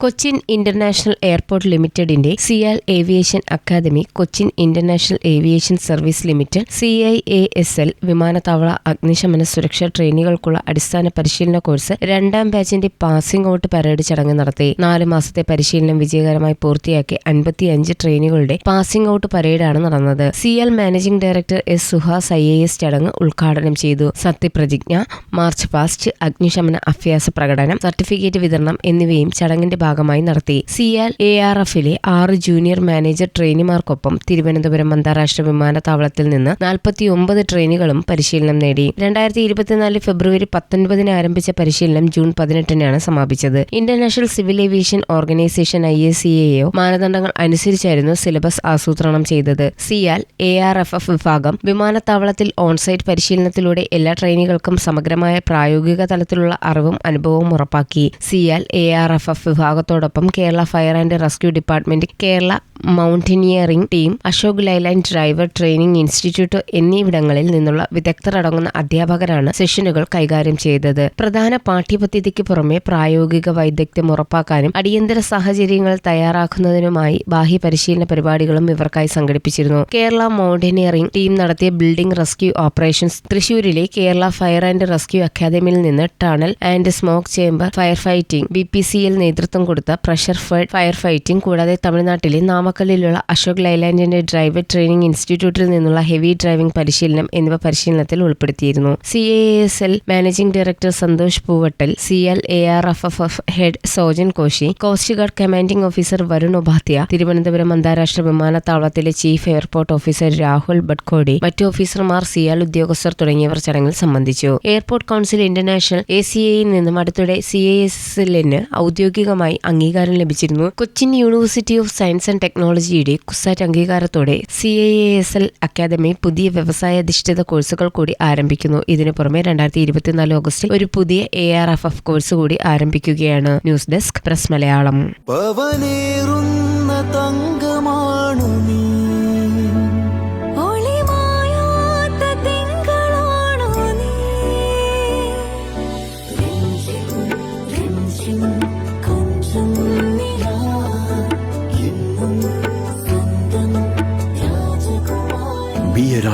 Cochin international airport ലിമിറ്റഡിന്റെ CIAL aviation academy Cochin international aviation service limited C I A S L വിമാനത്താവള അഗ്നിശമന സുരക്ഷാ ട്രെയിനികൾക്കുള്ള അടിസ്ഥാന പരിശീലന കോഴ്സ് രണ്ടാം ബാച്ചിന്റെ പാസിംഗ് ഔട്ട് പരേഡ് ചടങ്ങ് നടത്തി. നാല് മാസത്തെ പരിശീലനം വിജയകരമായി പൂർത്തിയാക്കി അൻപത്തിയഞ്ച് ട്രെയിനുകളുടെ പാസിംഗ് ഔട്ട് പരേഡാണ് നടന്നത്. CIAL managing director S Suhas I A S ചടങ്ങ് ഉദ്ഘാടനം ചെയ്തു. സത്യപ്രതിജ്ഞ മാർച്ച് പാസ്റ്റ് അഗ്നിശമന അഭ്യാസ പ്രകടനം സർട്ടിഫിക്കറ്റ് വിതരണം എന്നിവയും ചടങ്ങിന്റെ ഭാഗമായി നടത്തി. സിയാൽ എ ആർ എഫിലെ ആറ് ജൂനിയർ മാനേജർ ട്രെയിനിമാർക്കൊപ്പം തിരുവനന്തപുരം അന്താരാഷ്ട്ര വിമാനത്താവളത്തിൽ നിന്ന് നാൽപ്പത്തിയൊമ്പത് ട്രെയിനുകളും പരിശീലനം നേടി. രണ്ടായിരത്തി ഇരുപത്തിനാല് ഫെബ്രുവരി പത്തൊൻപതിന് ആരംഭിച്ച പരിശീലനം ജൂൺ പതിനെട്ടിനാണ് സമാപിച്ചത്. International civil aviation organisation I C A എയോ മാനദണ്ഡങ്ങൾ അനുസരിച്ചായിരുന്നു സിലബസ് ആസൂത്രണം ചെയ്തത്. CIAL A R F F വിഭാഗം വിമാനത്താവളത്തിൽ ഓൺസൈറ്റ് പരിശീലനത്തിലൂടെ എല്ലാ ട്രെയിനികൾക്കും സമഗ്രമായ പ്രായോഗിക തലത്തിലുള്ള അറിവും അനുഭവവും ഉറപ്പാക്കി. CIAL A R F F വിഭാഗത്തോടൊപ്പം Kerala fire and rescue department Kerala mountaineering team Ashok Leyland driver training institute എന്നിവിടങ്ങളിൽ നിന്നുള്ള വിദഗ്ധർ അടങ്ങുന്ന അധ്യാപകരാണ് സെഷനുകൾ കൈകാര്യം ചെയ്തത്. പ്രധാന പാഠ്യപദ്ധതിക്ക് പുറമെ പ്രായോഗിക വൈദഗ്ധ്യം ഉറപ്പാക്കാനും അടിയന്തര സാഹചര്യങ്ങൾ തയ്യാറാക്കുന്നതിനുമായി ബാഹ്യ പരിശീലന പരിപാടികളും ഇവർക്കായി സംഘടിപ്പിച്ചിരുന്നു. കേരള മൗണ്ടനിയറിംഗ് ടീം നടത്തിയ ബിൽഡിംഗ് റെസ്ക്യൂ ഓപ്പറേഷൻസ് തൃശൂരിലെ കേരള ഫയർ ആൻഡ് റെസ്ക്യൂ അക്കാദമിയിൽ നിന്ന് tunnel and smoke chamber fire fighting B P സിയിൽ നേതൃത്വം കൊടുത്ത പ്രഷർ ഫയർ ഫൈറ്റിംഗ് കൂടാതെ തമിഴ്നാട്ടിലെ നാമക്കല്ലിലുള്ള അശോക് ലൈലാൻഡിന്റെ ഡ്രൈവർ ട്രെയിനിംഗ് ഇൻസ്റ്റിറ്റ്യൂട്ടിൽ നിന്നുള്ള ഹെവി ഡ്രൈവിംഗ് പരിശീലനം എന്നിവ പരിശീലനത്തിൽ ഉൾപ്പെടുത്തിയിരുന്നു. C A S L managing director Santhosh Poovattal C L A R F F F head Sojan Koshy coast guard commanding officer Varun Upadhya Thiruvananthapuram അന്താരാഷ്ട്ര വിമാനത്താവളത്തിലെ chief airport officer Rahul Badkoti മറ്റ് ഓഫീസർമാർ സിയാൽ ഉദ്യോഗസ്ഥർ തുടങ്ങിയവർ ചടങ്ങിൽ സംബന്ധിച്ചു. Airport council international A C എയിൽ നിന്നും അടുത്തിടെ സി എ എസ് എല്ലിന് ഔദ്യോഗികമായി അംഗീകാരം ലഭിച്ചിരുന്നു. Cochin university of science and ടെക്നോളജിയുടെ CUSAT അംഗീകാരത്തോടെ C A S L academy പുതിയ വ്യവസായ വ്യവസായാധിഷ്ഠിത കോഴ്സുകൾ കൂടി ആരംഭിക്കുന്നു. ഇതിനു പുറമെ രണ്ടായിരത്തി ഇരുപത്തിനാല് ഓഗസ്റ്റിൽ ഒരു പുതിയ A R F F course കൂടി ആരംഭിക്കുകയാണ്. News desk press Malayalam. നീ.